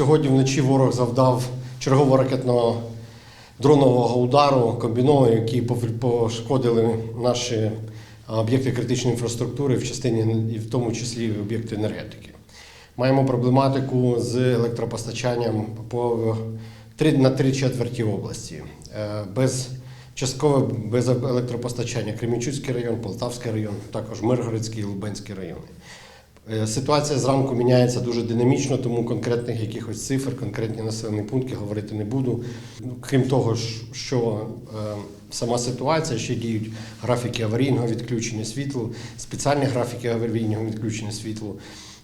Сьогодні вночі ворог завдав чергового ракетного дронового удару комбінованого, які пошкодили наші об'єкти критичної інфраструктури в частині і в тому числі об'єкти енергетики. Маємо проблематику з електропостачанням по на три четверті області. Е, Без часткове без електропостачання Кремінчуцький район, Полтавський район, також Миргородський і Лубенський райони. Е, Ситуація зранку міняється дуже динамічно, тому конкретних якихось цифр, конкретні населені пункти говорити не буду. Ну, Крім того, що е, сама ситуація ще діють графіки аварійного відключення світла, спеціальні графіки аварійного відключення світла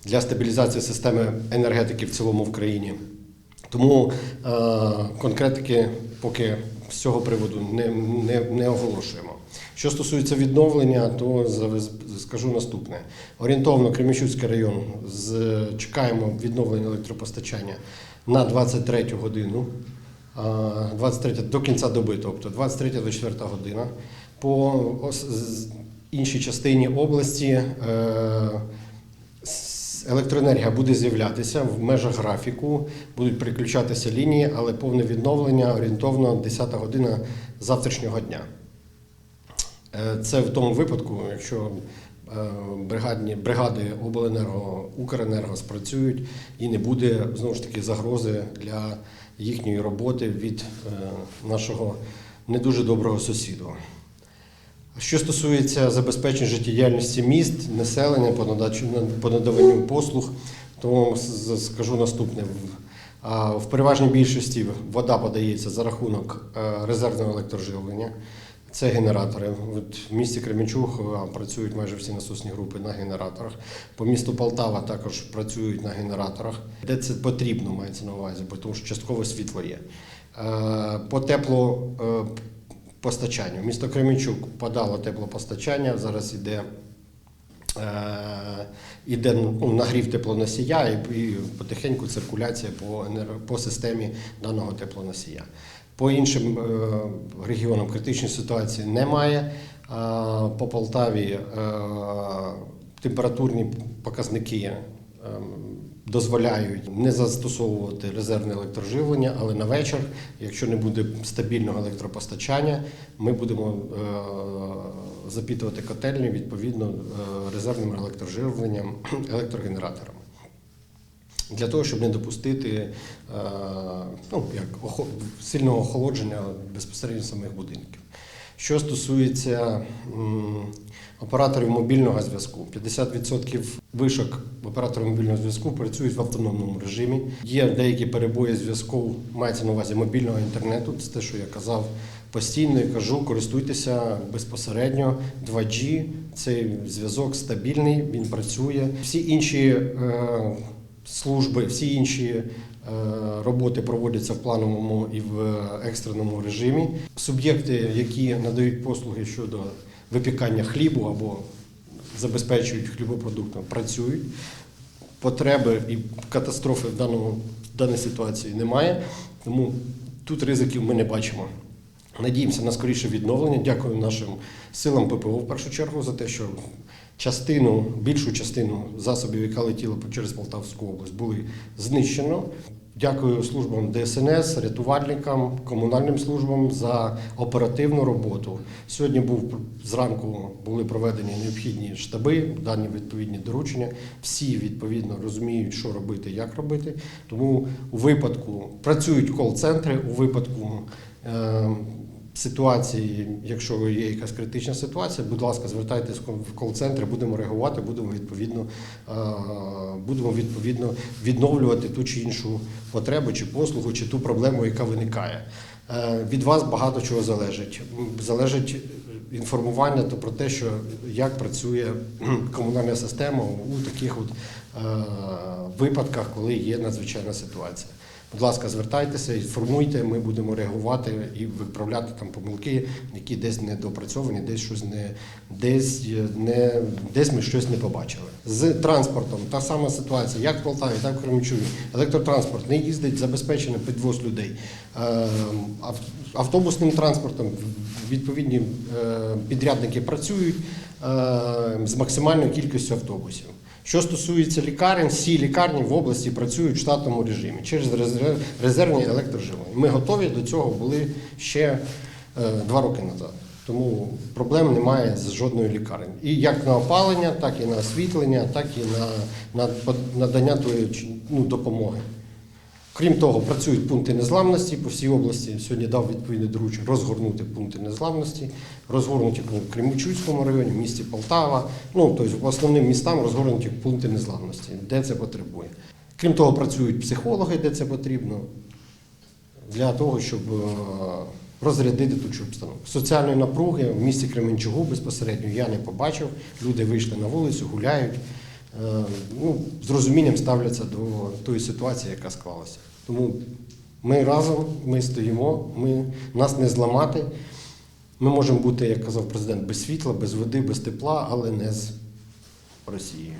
для стабілізації системи енергетики в цілому в країні. Тому е, конкретики поки з цього приводу не, не, не оголошуємо. Що стосується відновлення, то скажу наступне. Орієнтовно Кремічуцький район з, чекаємо відновлення електропостачання на 23 годину. а, 23 до кінця доби, тобто 23 до 4 година. По іншій частині області е, електроенергія буде з'являтися в межах графіку, будуть переключатися лінії, але повне відновлення орієнтовно 10 година завтрашнього дня. Е, Це в тому випадку, якщо е, бригадні, бригади обленерго, Укренерго спрацюють і не буде знову ж таки загрози для їхньої роботи від е, нашого не дуже доброго сусіду. Що стосується забезпечення життєдіяльності міст, населення по надаванню послуг, то скажу наступне. В- переважній більшості вода подається за рахунок е, резервного електроживлення. Це генератори. В місті Кременчуг працюють майже всі насосні групи на генераторах. По місту Полтава також працюють на генераторах. Де це потрібно, мається на увазі, тому що частково світло є. Е, По тепло е, постачанню. Місто Кременчук подало теплопостачання. Зараз іде, е, іде ну, нагрів теплоносія і, і потихеньку циркуляція по, по системі даного теплоносія. По іншим е, регіонам критичної ситуації немає. А по Полтаві е, температурні показники дозволяють не застосовувати резервне електроживлення, але на вечір, якщо не буде стабільного електропостачання, ми будемо е, запітувати котельні відповідно е, резервним електроживленням, електрогенераторами. Для того, щоб не допустити е, ну, як, сильного охолодження безпосередньо самих будинків. Що стосується операторів мобільного зв'язку, 50% вишок операторів мобільного зв'язку працюють в автономному режимі. Є деякі перебої зв'язку, мається на увазі мобільного інтернету. Це те, що я казав постійно і кажу, користуйтеся безпосередньо 2G. Цей зв'язок стабільний, він працює. Всі інші е, служби, всі інші роботи проводяться в плановому і в екстреному режимі. Суб'єкти, які надають послуги щодо випікання хлібу або забезпечують хлібопродуктом, працюють. Потреби і катастрофи в даному в даній ситуації немає, тому тут ризиків ми не бачимо. Надіємося на скоріше відновлення. Дякую нашим силам ППО в першу чергу за те, що частину, більшу частину засобів, яка летіла через Полтавську область, були знищено. Дякую службам ДСНС, рятувальникам, комунальним службам за оперативну роботу. Сьогодні був зранку були проведені необхідні штаби, дані відповідні доручення. Всі відповідно розуміють, що робити, як робити. Тому у випадку працюють кол-центри у випадку. Е, Ситуації, якщо є якась критична ситуація, будь ласка, звертайтесь в кол-центри, будемо реагувати, будемо відповідно, е, будемо відповідно відновлювати ту чи іншу потребу, чи послугу, чи ту проблему, яка виникає. Е, Від вас багато чого залежить. Залежить інформування то про те, що як працює комунальна система у таких от е, випадках, коли є надзвичайна ситуація. Будь ласка, звертайтеся, інформуйте, ми будемо реагувати і виправляти там помилки, які десь не допрацьовані, десь щось не десь не десь ми щось не побачили. З транспортом та сама ситуація, як в Полтаві, так в Кременчугі. Електротранспорт не їздить, забезпечений підвоз людей. Е, Автобусним транспортом відповідні е, підрядники працюють е, з максимальною кількістю автобусів. Що стосується лікарень, всі лікарні в області працюють в штатному режимі через резер- резервні електроживлення. Ми готові до цього були ще е, два роки назад. Тому проблем немає з жодною лікарні. І як на опалення, так і на освітлення, так і на, на надання тої ну, допомоги. Крім того, працюють пункти незламності по всій області. Сьогодні дав відповідне доручення розгорнути пункти незламності, розгорнуті в Кремучуцькому районі, в місті Полтава. Ну, тобто основним містам розгорнуті пункти незламності, де це потребує. Крім того, працюють психологи, де це потрібно, для того, щоб е, розрядити ту обстановку. Соціальної напруги в місті Кременчугу безпосередньо я не побачив. Люди вийшли на вулицю, гуляють. Е, Ну, з розумінням ставляться до тої ситуації, яка склалася. Тому ми разом, ми стоїмо, ми, нас не зламати. Ми можемо бути, як казав президент, без світла, без води, без тепла, але не з Росією.